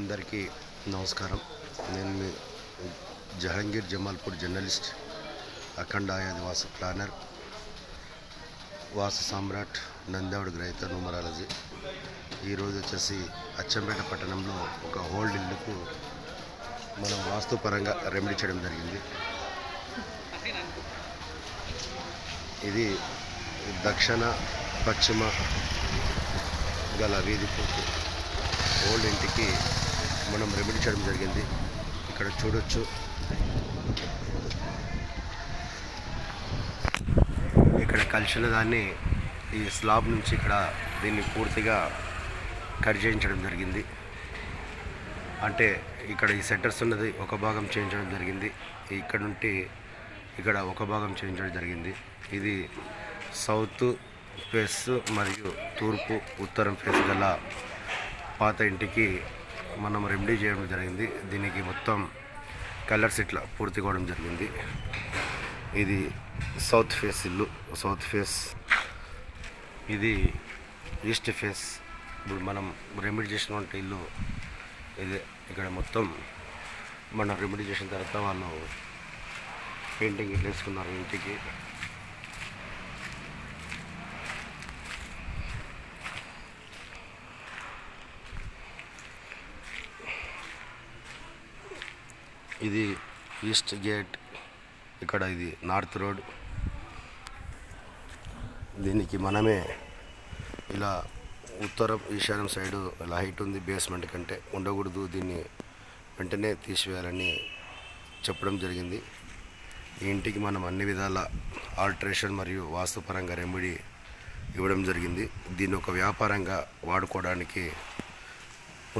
అందరికీ నమస్కారం. నేను మీ జహంగీర్ జమాల్పూర్ జర్నలిస్ట్ అఖండ ఆయాదివాస ప్లానర్ వాస సామ్రాట్ నంద్యావుడు గ్రహీత న్యూమరాలజీ ఈరోజు వచ్చేసి అచ్చంపేట పట్టణంలో ఒక హోల్డ్ ఇల్లుకు మనం వాస్తుపరంగా రెమెడీ చేయడం జరిగింది. ఇది దక్షిణ పశ్చిమ గల వీధి పూర్తి. ఓల్డ్ ఇంటికి చేయడం జరిగింది. ఇక్కడ చూడొచ్చు. ఇక్కడ కలిసిన దాన్ని ఈ స్లాబ్ నుంచి ఇక్కడ దీన్ని పూర్తిగా కట్ చేయించడం జరిగింది. అంటే ఇక్కడ ఈ సెంటర్స్ ఉన్నది ఒక భాగం చేయించడం జరిగింది. ఇక్కడ నుండి ఇక్కడ ఒక భాగం చేయించడం జరిగింది. ఇది సౌత్ ఫేస్ మరియు తూర్పు ఉత్తరం ఫేస్ గల పాత ఇంటికి మనం రెమెడీ చేయడం జరిగింది. దీనికి మొత్తం కలర్స్ ఇట్లా పూర్తి కావడం జరిగింది. ఇది సౌత్ ఫేస్ ఇల్లు. సౌత్ ఫేస్ ఇది ఈస్ట్ ఫేస్ ఇప్పుడు మనం రెమెడీ చేసినటువంటి ఇల్లు ఇది. ఇక్కడ మొత్తం మనం రెమెడీ చేసిన తర్వాత వాళ్ళు పెయింటింగ్ ఇట్లా వేసుకున్నారు ఇంటికి. ఇది ఈస్ట్ గేట్ ఇక్కడ ఇది నార్త్ రోడ్. దీనికి మనమే ఇలా ఉత్తర ఈశాన్యం సైడు ఇలా హైట్ ఉంది బేస్మెంట్ కంటే. ఉండకూడదు దీన్ని వెంటనే తీసివేయాలని చెప్పడం జరిగింది. ఈ ఇంటికి మనం అన్ని విధాల ఆల్టరేషన్ మరియు వాస్తుపరంగా రెమెడీ ఇవ్వడం జరిగింది. దీన్ని ఒక వ్యాపారంగా వాడుకోవడానికి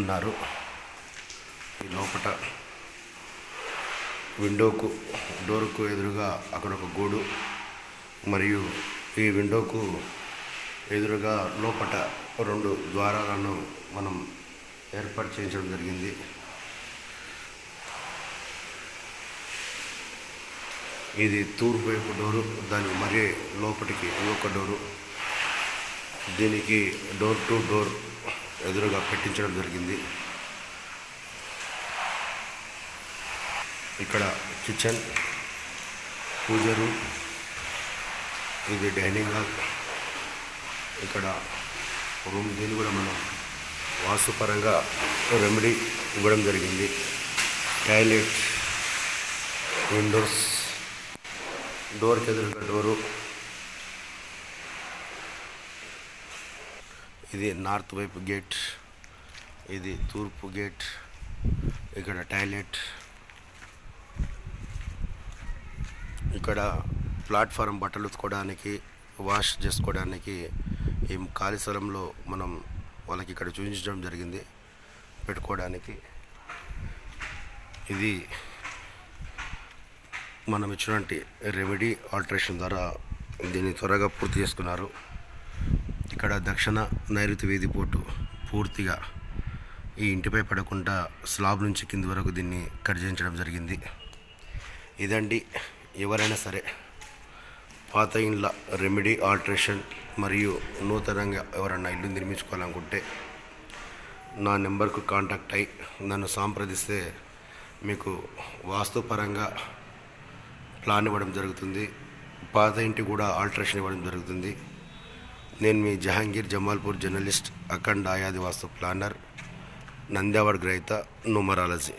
ఉన్నారు. ఈ లోపల విండోకు డోర్కు ఎదురుగా అక్కడ ఒక గూడు మరియు ఈ విండోకు ఎదురుగా లోపట రెండు ద్వారాలను మనం ఏర్పాటు చేయించడం జరిగింది. ఇది తూర్పు వైపు డోరు దాని మరీ లోపటికి ఇంకొక డోరు. దీనికి డోర్ టు డోర్ ఎదురుగా పెట్టించడం జరిగింది. ఇక్కడ కిచెన్ పూజ రూమ్ ఇది డైనింగ్ హాల్ ఇక్కడ రూమ్ దీన్ని కూడా మనం వాస్తుపరంగా రెమెడీ ఇవ్వడం జరిగింది. టాయిలెట్ విండోస్ డోర్కి ఎదురుగా డోరు ఇది నార్త్ వైపు గేట్ ఇది తూర్పు గేట్ ఇక్కడ టాయిలెట్ ఇక్కడ ప్లాట్ఫారం బట్టలు ఉతుకోవడానికి వాష్ చేసుకోవడానికి ఈ ఖాళీ స్థలంలో మనం వాళ్ళకి ఇక్కడ చూపించడం జరిగింది. పెట్టుకోవడానికి. ఇది మనం ఇచ్చినటువంటి రెమెడీ ఆల్టరేషన్ ద్వారా దీన్ని త్వరగా పూర్తి చేసుకున్నారు. ఇక్కడ దక్షిణ నైరుతి వీధి పోటు పూర్తిగా ఈ ఇంటిపై పడకుండా స్లాబ్ నుంచి కింది వరకు దీన్ని కట్ చేయించడం జరిగింది. ఇదండి ఎవరైనా సరే పాత ఇండ్ల రెమెడీ ఆల్టరేషన్ మరియు నూతనంగా ఎవరన్నా ఇల్లు నిర్మించుకోవాలనుకుంటే నా నెంబర్కు కాంటాక్ట్ అయి నన్ను సంప్రదిస్తే మీకు వాస్తుపరంగా ప్లాన్ ఇవ్వడం జరుగుతుంది. పాత ఇంటి కూడా ఆల్టరేషన్ ఇవ్వడం జరుగుతుంది. నేను మీ జహాంగీర్ జమాల్పూర్ జర్నలిస్ట్ అఖండ్ ఆయాది వాస్తు ప్లానర్ నంద్యావాడ్ గ్రహీత న్యూమరాలజీ